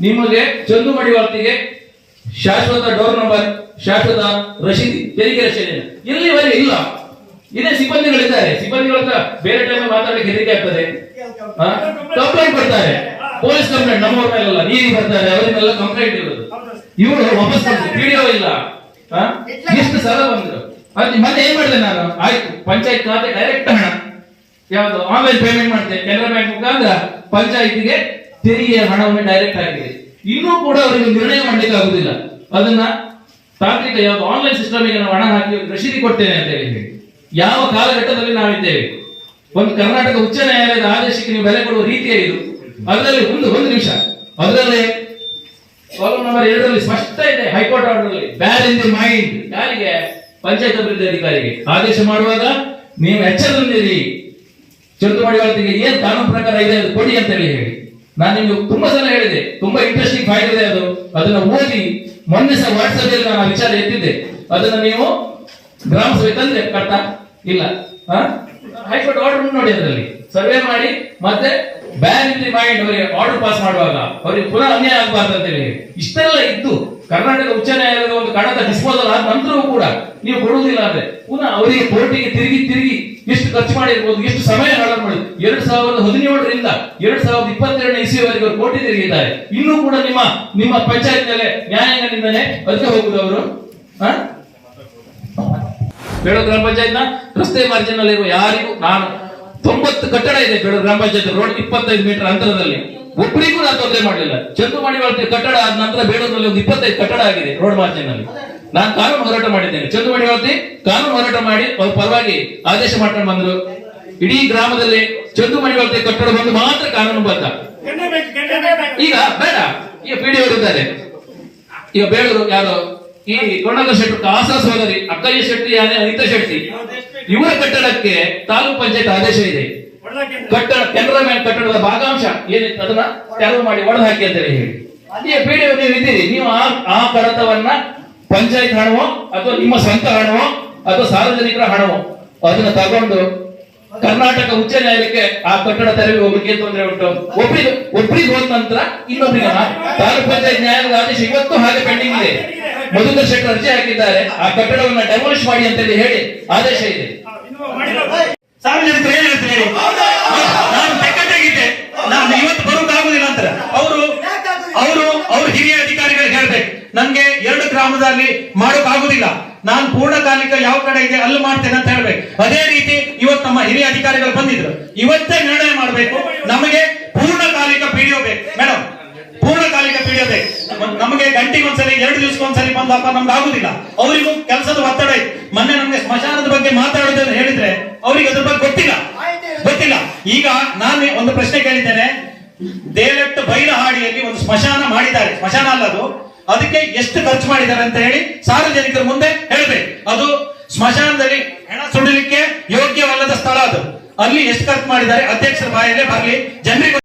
ನಿಮಗೆ ಚಂದು ಮಡಿವಾಳ್ತಿಗೆ ಶಾಶ್ವತ door number ಶಾಶ್ವತ ರಶೀದಿ, ತೆರಿಗೆ ರಶೀದಿ ಇಲ್ಲಿವರೆಗೆ ಇಲ್ಲ. ಇದೇ ಸಿಬ್ಬಂದಿಗಳಿದ್ದಾರೆ. ಸಿಬ್ಬಂದಿಗಳ ಬೇರೆ ಟೈಮ್ ಮಾತಾಡಲಿಕ್ಕೆ ಹೆದರಿಕೆ ಆಗ್ತದೆ. ಕಂಪ್ಲೇಂಟ್ ಬರ್ತಾರೆ ಪೊಲೀಸ್ ಕಂಪ್ಲೇಂಟ್ ನಮ್ಮವ್ರ ಮೇಲೆಲ್ಲ. ನೀರಿಗೆ ಬರ್ತಾರೆ. ಅವರಿಗೆಲ್ಲ ಕಂಪ್ಲೇಂಟ್ ಇರೋದು. ಇವರು ವಾಪಸ್ ವಿಡಿಯೋ ಇಲ್ಲ? ಎಷ್ಟು ಸಲ ಬಂದ್ರು? ಅದು ಮತ್ತೆ ಏನ್ ಮಾಡಿದೆ ನಾನು? ಆಯ್ತು. ಪಂಚಾಯತ್ ಖಾತೆ ಡೈರೆಕ್ಟ್ ಹಣ. ಯಾವುದು ಆನ್ಲೈನ್ ಪೇಮೆಂಟ್ ಮಾಡ್ತೇನೆ ಕೆನರಾ ಬ್ಯಾಂಕ್ ಮುಖಾಂತರ ಪಂಚಾಯತಿಗೆ ತೆರಿಗೆ ಹಣವನ್ನು ಡೈರೆಕ್ಟ್ ಆಗಿದೆ. ಇನ್ನೂ ಕೂಡ ಅವರಿಗೆ ನಿರ್ಣಯ ಮಾಡ್ಲಿಕ್ಕೆ ಆಗುದಿಲ್ಲ. ಅದನ್ನ ತಾಂತ್ರಿಕ ಯಾವ ಆನ್ಲೈನ್ ಸಿಸ್ಟಮ್ ನಾವು ಹಣ ಹಾಕಿ ರಶೀದಿ ಕೊಡ್ತೇನೆ ಅಂತ ಹೇಳಿ ಯಾವ ಕಾಲಘಟ್ಟದಲ್ಲಿ ನಾವಿದ್ದೇವೆ? ಒಂದು ಕರ್ನಾಟಕ ಉಚ್ಚ ನ್ಯಾಯಾಲಯದ ಆದೇಶಕ್ಕೆ ನೀವು ಬೆಲೆ ಕೊಡುವ ರೀತಿಯೇ ಇದು. ಅದರಲ್ಲಿ ಒಂದು ಒಂದು ನಿಮಿಷ. ಅದರಲ್ಲಿ ನಂಬರ್ ಎರಡರಲ್ಲಿ ಸ್ಪಷ್ಟ ಇದೆ high court order ball in the mind ಯಾರಿಗೆ? ಪಂಚಾಯತ್ ಅಭಿವೃದ್ಧಿ ಅಧಿಕಾರಿಗೆ. ಆದೇಶ ಮಾಡುವಾಗ ನೀವು ಎಚ್ಚರದಲ್ಲಿರಿ ಚಂದ್ರಮಾಡಿ ಮಡಿವಾಳತಿಗೆ ಏನ್ ಕಾನೂನು ಪ್ರಕಾರ ಇದೆ ಕೊಡಿ ಅಂತ ಹೇಳಿ ಹೇಳಿ. ನಾನು ನಿಮ್ಗೆ ತುಂಬಾ ಸಲ ಹೇಳಿದೆ, ತುಂಬಾ ಇಂಟ್ರೆಸ್ಟಿಂಗ್ ಫೈಲ್ ಇದೆ ಅದು. ಅದನ್ನ ಓದಿ, ಮೊನ್ನೆ ಸಹ ವಾಟ್ಸ್ಆಪ್ ಅಲ್ಲಿ ನಾನು ವಿಚಾರ ಎತ್ತಿದ್ದೆ. ಅದನ್ನ ನೀವು ಗ್ರಾಮ ಸಭೆ ತಂದ್ರೆ ಕಟ್ಟ ಇಲ್ಲ. ಹೈಕೋರ್ಟ್ ಆರ್ಡರ್ ನೋಡಿ ಅದರಲ್ಲಿ. ಸರ್ವೆ ಮಾಡಿ, ಮತ್ತೆ ಬ್ಯಾನ್ ಇನ್ ದಿ ಮೈಂಡ್ ಅವರಿಗೆ ಆರ್ಡರ್ ಪಾಸ್ ಮಾಡುವಾಗ ಅವರಿಗೆ ಪುನಃ ಅನ್ಯಾಯ ಆಗಬಾರ್ದು ಅಂತ ಹೇಳಿ. ಇಷ್ಟೆಲ್ಲ ಇದ್ದು, ಕರ್ನಾಟಕ ಉಚ್ಚ ನ್ಯಾಯಾಲಯದ ಒಂದು ಕಣದ ಡಿಸ್ಪೋಸಲ್ ಆದ ನಂತರವೂ ಕೂಡ ನೀವು ಕೊಡುವುದಿಲ್ಲ ಅಂದ್ರೆ ಪುನಃ ಅವರಿಗೆ ಕೋರ್ಟಿಗೆ ತಿರುಗಿ ತಿರುಗಿ ಎಷ್ಟು ಖರ್ಚು ಮಾಡಿರ್ಬೋದು, ಎಷ್ಟು ಸಮಯ ಹಾಳು ಮಾಡಿ ಎರಡ್ ಸಾವಿರದ ಹದಿನೇಳರಿಂದ ಎರಡ್ ಸಾವಿರದ ಇಪ್ಪತ್ತೆರಡನೇ ಇಸಿಯವರೆಗೆ ಅವರು ಕೋಟಿ ತಿರುಗಿದ್ದಾರೆ ಇನ್ನೂ ಕೂಡ ನಿಮ್ಮ ನಿಮ್ಮ ಪಂಚಾಯತ್ ಮೇಲೆ ಅದಕ್ಕೆ ಹೋಗುದು ಅವರು. ಬೇಳೂರು ಗ್ರಾಮ ಪಂಚಾಯತ್ನ ರಸ್ತೆ ಮಾರ್ಜಿನ್ ಇರುವ ಯಾರಿಗೂ ನಾನು ತೊಂಬತ್ತು ಕಟ್ಟಡ ಇದೆ ಬೇಡ ಗ್ರಾಮ ಪಂಚಾಯತ್ ರೋಡ್ ಇಪ್ಪತ್ತೈದು ಮೀಟರ್ ಅಂತರದಲ್ಲಿ. ಒಬ್ಬರಿಗೂ ನಾನು ತೊಂದರೆ ಮಾಡಲಿಲ್ಲ. ಚಂದು ಮಾಡಿ ಕಟ್ಟಡ ಆದ ನಂತರ ಬೇಡೂರಿನಲ್ಲಿ ಒಂದು ಇಪ್ಪತ್ತೈದು ಕಟ್ಟಡ ಆಗಿದೆ ರೋಡ್ ಮಾರ್ಜಿನ್ನಲ್ಲಿ ನಾನು ಕಾನೂನು ಹೋರಾಟ ಮಾಡಿದ್ದೇನೆ. ಚಂದ್ರಮಣಿ ಅವತಿ ಕಾನೂನು ಹೋರಾಟ ಮಾಡಿ ಅವ್ರ ಪರವಾಗಿ ಆದೇಶ ಮಾಡ್ಕೊಂಡು ಬಂದ್ರು. ಇಡೀ ಗ್ರಾಮದಲ್ಲಿ ಚಂದು ಅವತಿ ಕಟ್ಟಡ ಬಂದು ಮಾತ್ರ ಕಾನೂನು ಬದ್ಧ. ಈಗ ಬೇಡ. ಈಗ ಪಿ ಡಿ ಇದ್ದಾರೆ. ಈಗ ಬೇಳೂರು ಯಾರು? ಈ ಕೊಂಡಲ ಶೆಟ್ಟಿ ಆಸಾ ಸೋದರಿ ಅಕ್ಕಯ್ಯ ಶೆಟ್ಟಿ ಯಾನೆ ಅನಿತಾ ಶೆಟ್ಟಿ ಇವರ ಕಟ್ಟಡಕ್ಕೆ ತಾಲೂಕ್ ಪಂಚಾಯತ್ ಆದೇಶ ಇದೆ. ಕಟ್ಟಡ, ಕೆನರಾ ಬ್ಯಾಂಕ್ ಕಟ್ಟಡದ ಭಾಗಾಂಶ ಏನಿತ್ತು ಅದನ್ನ ತೆರವು ಮಾಡಿ ಒಳ ಹಾಕಿ ಅಂತ ಹೇಳಿ. ಅಲ್ಲಿಯ ಪಿ ನೀವು ಇದ್ದೀರಿ. ನೀವು ಆ ಕಡತವನ್ನ ಪಂಚಾಯತ್ ಹಣವೋ ಅಥವಾ ನಿಮ್ಮ ಸ್ವಂತ ಹಣವೋ ಅಥವಾ ಸಾರ್ವಜನಿಕರ ಹಣವೋ ಅದನ್ನ ತಗೊಂಡು ಕರ್ನಾಟಕ ಉಚ್ಚ ನ್ಯಾಯಾಲಯಕ್ಕೆ ಆ ಕಟ್ಟಡ ತೆರವಿ ಹೋಗ್ಲಿಕ್ಕೆ ತೊಂದರೆ ಉಂಟು? ಒಬ್ರಿಗೆ ಒಬ್ರಿಗೆ ಹೋದ ನಂತರ ಇನ್ನೊಬ್ರಿಗೆ ತಾಲೂಕು ಪಂಚಾಯತ್ ನ್ಯಾಯಾಲಯದ ಆದೇಶ ಇವತ್ತು ಹಾಗೆ ಪೆಂಡಿಂಗ್ ಇದೆ. ಮಧುಕರ್ ಶೆಟ್ಟರ್ ಅರ್ಜಿ ಹಾಕಿದ್ದಾರೆ. ಆ ಕಟ್ಟಡವನ್ನ ಡೆಮೋಲಿಷ್ ಮಾಡಿ ಅಂತ ಹೇಳಿ ಆದೇಶ ಇದೆ. ಸಾರ್ವಜನಿಕರು ಹೇಳ್ತಾರೆ? ಹೇಳಿ ನಾನು ತೆಕ್ಕಟ್ಟಾಗಿದ್ದೆ ನಾನು ಇವತ್ತು ಅವರು ಅವರು, ಅವ್ರ ಹಿರಿಯ ಅಧಿಕಾರಿಗಳಿಗೆ ನನ್ಗೆ ಎರಡು ಗ್ರಾಮದಲ್ಲಿ ಮಾಡೋಕ್ಕಾಗುದಿಲ್ಲ ನಾನು ಪೂರ್ಣಕಾಲಿಕ ಯಾವ ಕಡೆ ಇದೆ ಅಲ್ಲಿ ಮಾಡ್ತೇನೆ ಅಂತ ಹೇಳ್ಬೇಕು. ಅದೇ ರೀತಿ ಇವತ್ತು ನಮ್ಮ ಹಿರಿಯ ಅಧಿಕಾರಿಗಳು ಬಂದಿದ್ರು. ಇವತ್ತೇ ನಿರ್ಣಯ ಮಾಡಬೇಕು. ನಮಗೆ ಪೂರ್ಣಕಾಲಿಕ ಪಿಡಿಒ ಬೇಕು. ಮೇಡಮ್ ಪೂರ್ಣಕಾಲಿಕ ಪಿಡಿಒ ಬೇಕು. ನಮ್- ನಮಗೆ ಗಂಟೆಗೆ ಒಂದ್ಸಲಿ, ಎರಡು ದಿವಸಕ್ಕೆ ಒಂದ್ಸಲಿ ಬಂದಪ್ಪ ನಮ್ಗೆ ಆಗುದಿಲ್ಲ. ಅವರಿಗೂ ಕೆಲಸದ ಒತ್ತಡ ಇದೆ. ಮೊನ್ನೆ ನಮ್ಗೆ ಸ್ಮಶಾನದ ಬಗ್ಗೆ ಮಾತಾಡೋದು ಹೇಳಿದ್ರೆ ಅವರಿಗೆ ಅದ್ರ ಬಗ್ಗೆ ಗೊತ್ತಿಲ್ಲ. ಗೊತ್ತಿಲ್ಲ. ಈಗ ನಾನು ಒಂದು ಪ್ರಶ್ನೆ ಕೇಳಿದ್ದೇನೆ. ದೇಲೆಟ್ಟು ಬೈಲಹಾಡಿಯಲ್ಲಿ ಒಂದು ಸ್ಮಶಾನ ಮಾಡಿದ್ದಾರೆ. ಸ್ಮಶಾನ ಅಲ್ಲ ಅದು. ಅದಕ್ಕೆ ಎಷ್ಟು ಖರ್ಚು ಮಾಡಿದ್ದಾರೆ ಅಂತ ಹೇಳಿ ಸಾರ್ವಜನಿಕರ ಮುಂದೆ ಹೇಳಬೇಕು. ಅದು ಸ್ಮಶಾನದಲ್ಲಿ ಹೆಣ ಸುಡಲಿಕ್ಕೆ ಯೋಗ್ಯವಲ್ಲದ ಸ್ಥಳ ಅದು. ಅಲ್ಲಿ ಎಷ್ಟು ಖರ್ಚು ಮಾಡಿದ್ದಾರೆ? ಅಧ್ಯಕ್ಷರ ಬಾಯಲ್ಲೇ ಬರಲಿ. ಜನರಿಗೆ